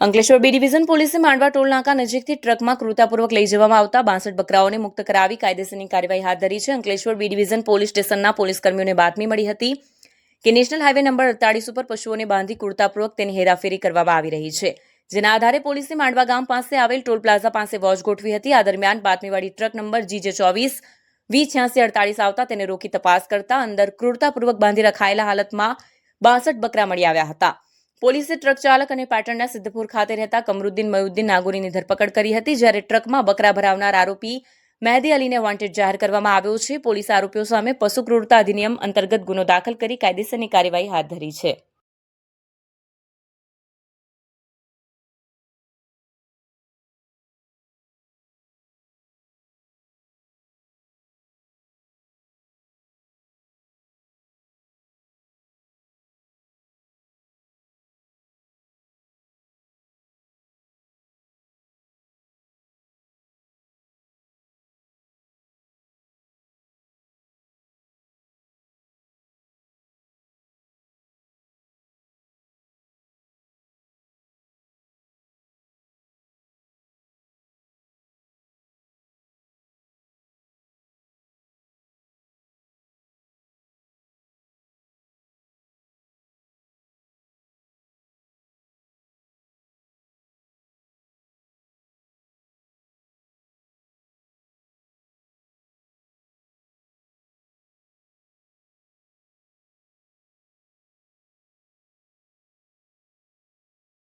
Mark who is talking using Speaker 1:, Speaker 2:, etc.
Speaker 1: Ankleshwar B division પોલીસે માંડવા toll નાકા નજીકથી ટ્રકમાં ક્રૂરતાપૂર્વક લઈ જવામાં આવતા બાસઠ બકરાઓને મુક્ત કરાવી કાયદેસરની કાર્યવાહી હાથ ધરી છે. અંકલેશ્વર બી ડિવિઝન પોલીસ સ્ટેશનના પોલીસ કર્મીઓને બાતમી મળી હતી કે નેશનલ હાઈવે નંબર અડતાળીસ ઉપર પશુઓને બાંધી કુર્તાપૂર્વક તેની હેરાફેરી કરવામાં આવી રહી છે. જેના આધારે પોલીસે માંડવા ગામ પાસે આવેલ ટોલ પ્લાઝા પાસે વોચ ગોઠવી હતી. આ દરમિયાન બાતમીવાળી ટ્રક નંબર જીજે ચોવીસ, વી છ્યાસી અડતાળીસ આવતા તેને રોકી તપાસ કરતા અંદર ક્રૂરતાપૂર્વક બાંધી રખાયેલા હાલતમાં બાસઠ બકરા મળી આવ્યા હતા. પોલીસે ટ્રક ચાલક અને પાટણના સિદ્ધપુર ખાતે રહેતા કમરુદ્દીન મયુદ્દીન નાગોરીની ધરપકડ કરી હતી, જ્યારે ટ્રકમાં બકરા ભરાવનાર આરોપી મહેદી અલીને વોન્ટેડ જાહેર કરવામાં આવ્યો છે. પોલીસ આરોપીઓ સામે પશુ ક્રૂરતા અધિનિયમ અંતર્ગત ગુનો દાખલ કરી કાયદેસરની કાર્યવાહી હાથ ધરી છે.